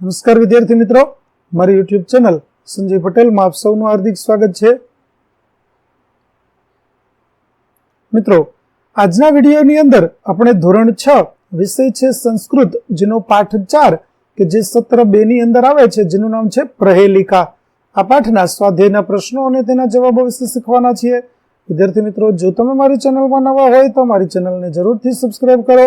નમસ્કાર વિદ્યાર્થી મિત્રો. મારી યુટ્યુબ ચેનલ સંજય પટેલમાં આપ સૌનું હાર્દિક સ્વાગત છે. મિત્રો, આજના વિડીયોની અંદર આપણે ધોરણ છ વિષય છે સંસ્કૃત, જેનો પાઠ ચાર કે જે સત્ર બે ની અંદર આવે છે, જેનું નામ છે પ્રહેલિકા. આ પાઠના સ્વાધ્યાયના પ્રશ્નો અને તેના જવાબો વિશે શીખવાના છીએ. વિદ્યાર્થી મિત્રો, જો તમે મારી ચેનલમાં નવા હોય તો મારી ચેનલને જરૂરથી સબસ્ક્રાઇબ કરો.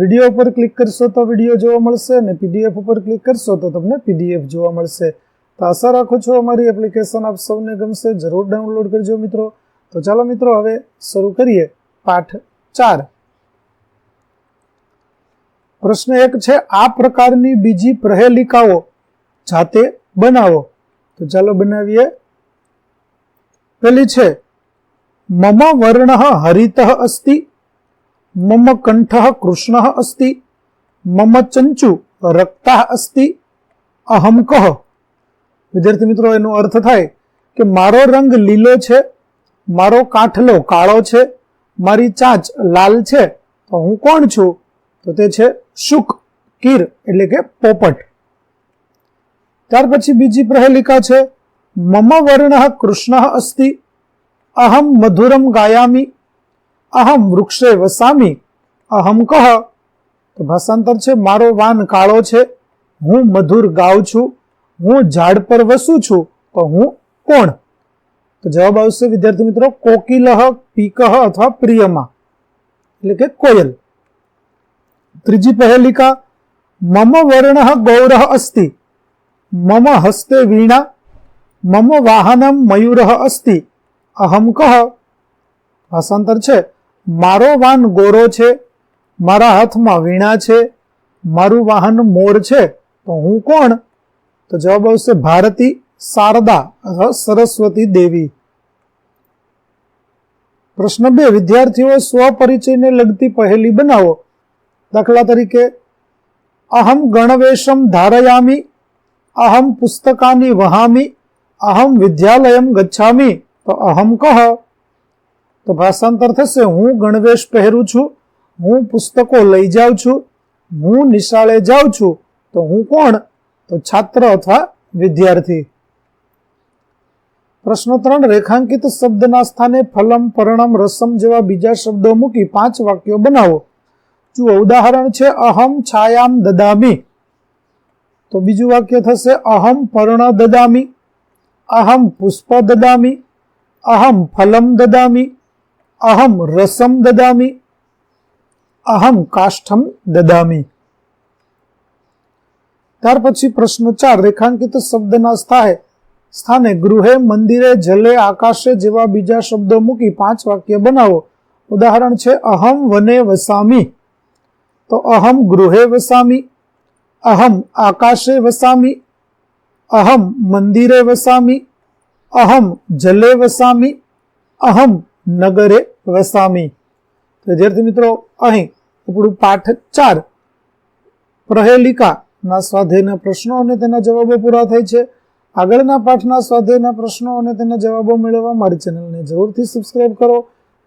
વીડિયો ઉપર ક્લિક કરશો તો વીડિયો જોવા મળશે અને પીડીએફ ઉપર ક્લિક કરશો તો તમને પીડીએફ જોવા મળશે. તો આશા રાખું છું અમારી એપ્લિકેશન આપ સૌને ગમશે. જરૂર ડાઉનલોડ કરજો મિત્રો. તો ચાલો મિત્રો, હવે શરૂ કરીએ પાઠ ચાર. પ્રશ્ન એક છે, આ પ્રકારની બીજી પ્રહેલિકાઓ જાતે બનાવો. તો ચાલો બનાવીએ. પેલી છે, મમ વર્ણ હરિત અસ્તિ. મમ કંઠ કૃષ્ણ અસ્તિ મમ ચંચુ રક્તા અસ્તિ અહમ કહ વિદ્યાર્થી મિત્રો એનો અર્થ થાય કે મારો રંગ લીલો છે, મારો કાઠલો કાળો છે, મારી ચાંચ લાલ છે, તો હું કોણ છું? તો તે છે શુક, કીર એટલે કે પોપટ. ત્યાર પછી બીજી પ્રહેલિકા છે, મમ વર્ણ કૃષ્ણ અસ્તિ, અહમ મધુરમ ગાયામી અહમ વૃક્ષે વસામી અહમ કહ તો ભાષાંતર છે મારો વાન કાળો છે હું મધુર ગાઉં છું હું ઝાડ પર વસું છું તો હું કોણ તો જવાબ આવશે વિદ્યાર્થી મિત્રો કોકિલહ પીકહ અથવા પ્રિયમા એટલે કે કોયલ ત્રીજી પહેલિકા મમ વર્ણ ગૌર અસ્તિ મમ હસ્તે વીણા મમ વાહનમ મયુર અસ્તિ અહમ કહ ભાષાંતર છે મારો વાન ગોરો છે, મારા હાથમાં વીણા છે, મારું વાહન મોર છે, તો હું કોણ? તો જવાબ આવશે ભારતી શારદા સરસ્વતી દેવી. પ્રશ્ન બે, વિદ્યાર્થીઓ સ્વપરિચયને લગતી પહેલી બનાવો. દાખલા તરીકે, અહમ ગણવેશમ ધારયામી, અહમ પુસ્તકાની વહામી, અહમ વિદ્યાલયમ ગચ્છામી, તો અહમ કહ. તો ભાષાંતર થશે. હું ગણવેશ પહેરું છું. હું પુસ્તકો લઈ જાઉં છું. હું નિશાળે જાઉં છું. તો હું કોણ? તો છાત્ર અથવા વિદ્યાર્થી. પ્રશ્ન ત્રણ. રેખાંકિત શબ્દના સ્થાને ફલમ, પરણમ, રસમ જેવા બીજા શબ્દો મૂકી પાંચ વાક્યો બનાવો. જુઓ, ઉદાહરણ છે, અહમ, છાયામ, દદામી. તો બીજું વાક્ય થશે, અહમ, પર્ણ, દદામી. અહમ, પુષ્પ, દદામી. અહમ, ફલમ, દદામી. અહમ રસમ દદામી અહમ કાષ્ઠમ દદામી ત્યાર પછી પ્રશ્ન ચાર, રેખાંકિત શબ્દના સ્થાને સ્થાને ગૃહે, મંદિરે, જલે, આકાશે જેવા બીજા શબ્દો મૂકી પાંચ વાક્ય બનાવો. ઉદાહરણ છે, અહમ વને વસામી. તો અહમ ગૃહે વસામી, અહમ આકાશે વસામી, અહમ મંદિરે વસામી, અહમ જલે વસામી, અહમ નગરે વસામી. વિદ્યાર્થી મિત્રો, અહીં આપણું પાઠ ચાર, પ્રહેલિકાના સ્વાધ્યાયના પ્રશ્નો અને તેના જવાબો પૂરા થાય છે. આગળના પાઠના સ્વાધ્યાયના પ્રશ્નો અને તેના જવાબો મેળવવા મારી ચેનલને જરૂરથી સબસ્ક્રાઇબ કરો.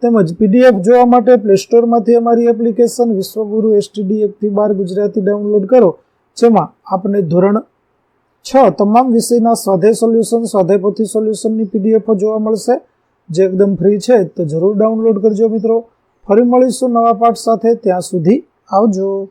તેમજ પીડીએફ જોવા માટે પ્લે સ્ટોરમાંથી અમારી એપ્લિકેશન વિશ્વગુરુ એસટીડી એકથી બાર ગુજરાતી ડાઉનલોડ કરો. જેમાં આપને ધોરણ છ તમામ વિષયના સ્વાધ્યાય સોલ્યુશન સ્વાધ્યાયપોથી સોલ્યુશનની પીડીએફ જોવા મળશે. જે એકદમ ફ્રી છે, તો જરૂર ડાઉનલોડ કરજો મિત્રો. ફરી મળીશું નવા પાઠ સાથે. ત્યાં સુધી આવજો.